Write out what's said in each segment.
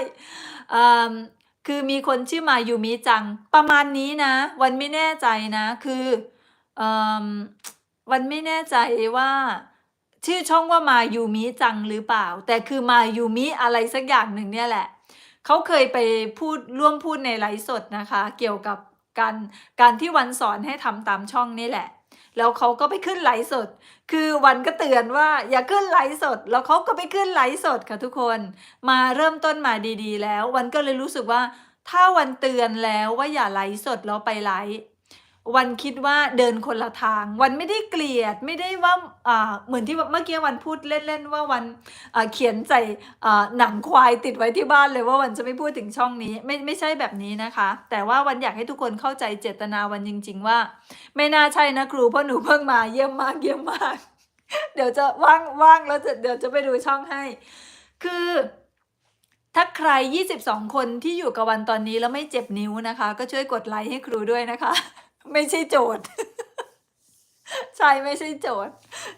่คือมีคนชื่อมายูมิจัง ประมาณนี้นะ วันไม่แน่ใจนะ คืออวันไม่แน่ใจว่า ชื่อช่องว่ามายูมิจังหรือเปล่า แต่คือมายูมิอะไรสักอย่างหนึ่งเนี่ยแหละเขาเคยไปพูดร่วมพูดในไลฟ์สดนะคะ เกี่ยวกับการการที่วันสอนให้ทำตามช่องนี่แหละ แล้วเขาก็ไปขึ้นไลฟ์สด คือวันก็เตือนว่าอย่าขึ้นไลฟ์สด แล้วเขาก็ไปขึ้นไลฟ์สดค่ะทุกคน มาเริ่มต้นมาดีๆ แล้ว วันก็เลยรู้สึกว่า ถ้าวันเตือนแล้วว่าอย่าไลฟ์สดแล้วไปไลฟ์ วันคิดว่าเดินคนละทาง วันไม่ได้เกลียดไม่ได้ว่าอ่าเหมือนที่เมื่อกี้วันพูดเล่นๆว่าวันเขียนใส่หนังควายติดไว้ที่บ้านเลยว่าวันจะไม่พูดถึงช่องนี้ไม่ไม่ใช่แบบนี้นะคะ แต่ว่าวันอยากให้ทุกคนเข้าใจเจตนาวันจริง ๆ ว่า ไม่น่าใช่นะครูเพราะหนูเพิ่งมาเยี่ยมมากเยี่ยมมาก เดี๋ยวจะว่างว่างแล้วจะเดี๋ยวจะไปดูช่องให้ คือถ้าใคร 22 คนที่อยู่กับวันตอนนี้แล้วไม่เจ็บนิ้วนะคะ ก็ช่วยกดไลค์ให้ครูด้วยนะคะ ไม่ใช่โจทย์ ใช่ไม่ใช่โจทย์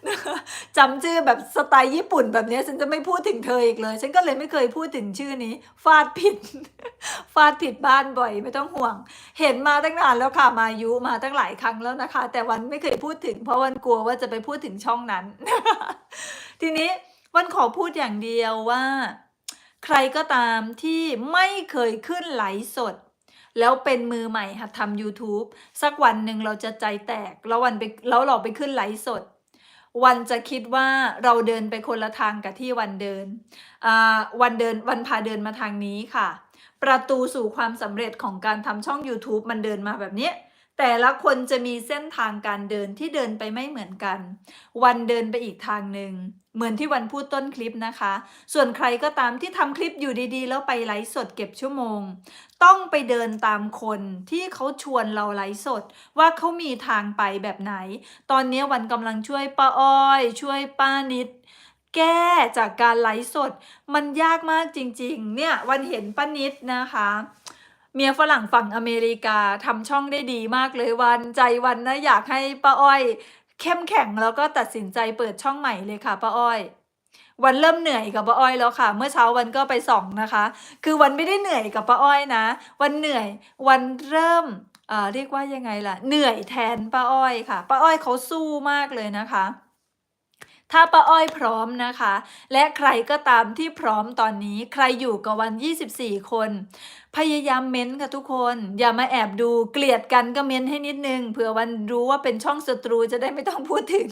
นะคะจำชื่อแบบสไตล์ญี่ปุ่นแบบนี้ฉันจะไม่พูดถึงเธออีกเลย ฉันก็เลยไม่เคยพูดถึงชื่อนี้ ฟาดผิด ฟาดผิดบ้านบ่อย ไม่ต้องห่วง เห็นมาตั้งนานแล้วค่ะ มายุมาตั้งหลายครั้งแล้วนะคะ แต่วันไม่เคยพูดถึง เพราะวันกลัวว่าจะไปพูดถึงช่องนั้น ทีนี้วันขอพูดอย่างเดียวว่า ใครก็ตามที่ไม่เคยขึ้นไลฟ์สด แล้วเป็นมือใหม่หัดทำ YouTube สักวันหนึ่งเราจะใจแตก แล้ววันไปแล้วเราไปขึ้นไลฟ์สด วันจะคิดว่าเราเดินไปคนละทางกับที่วันเดินอ่าวันเดินวันพาเดินมาทางนี้ค่ะ ประตูสู่ความสำเร็จของการทำช่อง YouTube มันเดินมาแบบนี้ แต่ละคนจะมีเส้นทางการเดินที่เดินไปไม่เหมือนกัน วันเดินไปอีกทางหนึ่ง เหมือนที่วันพูดต้นคลิปนะคะ ส่วนใครก็ตามที่ทำคลิปอยู่ดีๆ แล้วไปไลฟ์สดเก็บชั่วโมง ต้องไปเดินตามคนที่เขาชวนเราไลฟ์สด ว่าเขามีทางไปแบบไหน ตอนนี้วันกำลังช่วยป้าอ้อย ช่วยป้านิดแก้จากการไลฟ์สด มันยากมากจริง ๆ เนี่ยวันเห็นป้านิดนะคะ เมียฝรั่งฝั่งอเมริกาทำช่องได้ดีมากเลยวันใจวันนะอยากให้ป้าอ้อย เข้มแข็งแล้วก็ตัดสินใจเปิดช่องใหม่เลยค่ะป้าอ้อย วันเริ่มเหนื่อยกับป้าอ้อยแล้วค่ะ เมื่อเช้าวันก็ไปส่องนะคะ คือวันไม่ได้เหนื่อยกับป้าอ้อยนะ วันเหนื่อยวันเริ่มเอ่อเรียกว่ายังไงล่ะ เหนื่อยแทนป้าอ้อยค่ะป้าอ้อยเขาสู้มากเลยนะคะ ถ้าป้าอ้อยพร้อมนะคะ และใครก็ตามที่พร้อมตอนนี้ใครอยู่กับวัน 24 คน พยายามเม้นค่ะทุกคน อย่ามาแอบดูเกลียดกันก็เม้นให้นิดนึงเผื่อวันรู้ว่าเป็นช่องศัตรูจะได้ไม่ต้องพูดถึง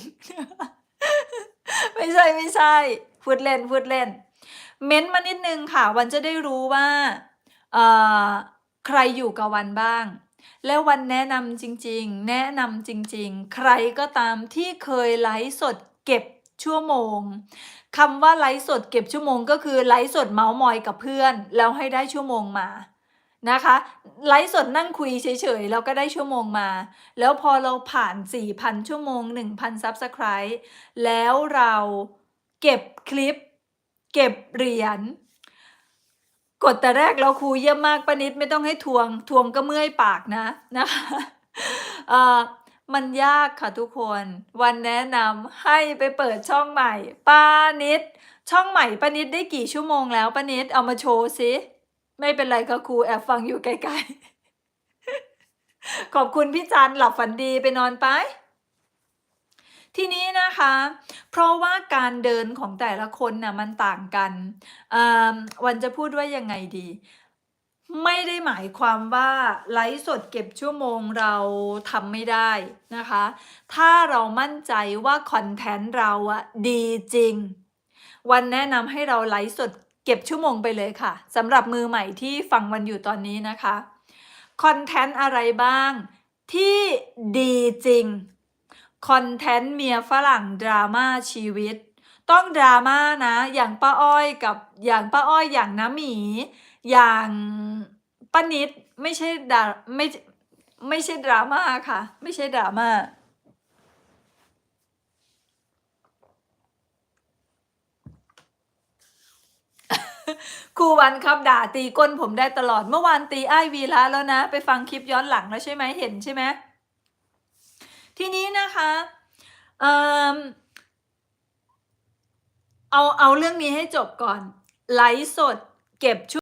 ไม่ใช่ไม่ใช่ พูดเล่นพูดเล่น เม้นมานิดนึงค่ะ วันจะได้รู้ว่าเอ่อใครอยู่กับวันบ้างแล้ววันแนะนำจริงๆ แนะนำจริงๆ ใครก็ตามที่เคยไลฟ์สดเก็บ ชั่วโมงคำว่าไลฟ์สดเก็บชั่วโมงก็คือไลฟ์สดเมาส์มอยกับเพื่อน แล้วให้ได้ชั่วโมงมานะคะไลฟ์สดนั่งคุยเฉยๆ แล้วก็ได้ชั่วโมงมา แล้วพอเราผ่าน 4,000 ชั่วโมง 1,000 ซับสไคร b e แล้วเราเก็บคลิป เก็บเหรียญกดแต่แรกเราครูเยี่ยมมากป้านิดไม่ต้องให้ทวง ทวงก็เมื่อยปากนะนะคะอ่อ มันยากค่ะทุกคน วันแนะนำให้ไปเปิดช่องใหม่ป้านิด ช่องใหม่ป้านิดได้กี่ชั่วโมงแล้วป้านิดเอามาโชว์สิ ไม่เป็นไรค่ะครูแอบฟังอยู่ไกลๆ ขอบคุณพี่จันหลับฝันดีไปนอนไป ทีนี้นะคะ เพราะว่าการเดินของแต่ละคนน่ะมันต่างกันวันจะพูดว่ายังไงดี ไม่ได้หมายความว่าไลฟ์สดเก็บชั่วโมงเราทำไม่ได้นะคะ ถ้าเรามั่นใจว่าคอนเทนต์เราอะดีจริง วันแนะนำให้เราไลฟ์สดเก็บชั่วโมงไปเลยค่ะสำหรับมือใหม่ที่ฟังวันอยู่ตอนนี้นะคะคอนเทนต์อะไรบ้างที่ดีจริงคอนเทนต์เมียฝรั่งดราม่าชีวิต ต้องดราม่านะ อย่างป้าอ้อยกับอย่างป้าอ้อยอย่างน้าหมี อย่างป้านิดไม่ใช่ดาไม่ไม่ใช่ดราม่าค่ะ ไม่ใช่ดราม่าครูวันครับด่าตีก้นผมได้ตลอดเมื่อวานตีไอ้วีละแล้วนะ ไปฟังคลิปย้อนหลังแล้วใช่ไหมเห็นใช่ไหมทีนี้นะคะเอิ่มเอาเอาเรื่องนี้ให้จบก่อน ไลฟ์สดเก็บช่ว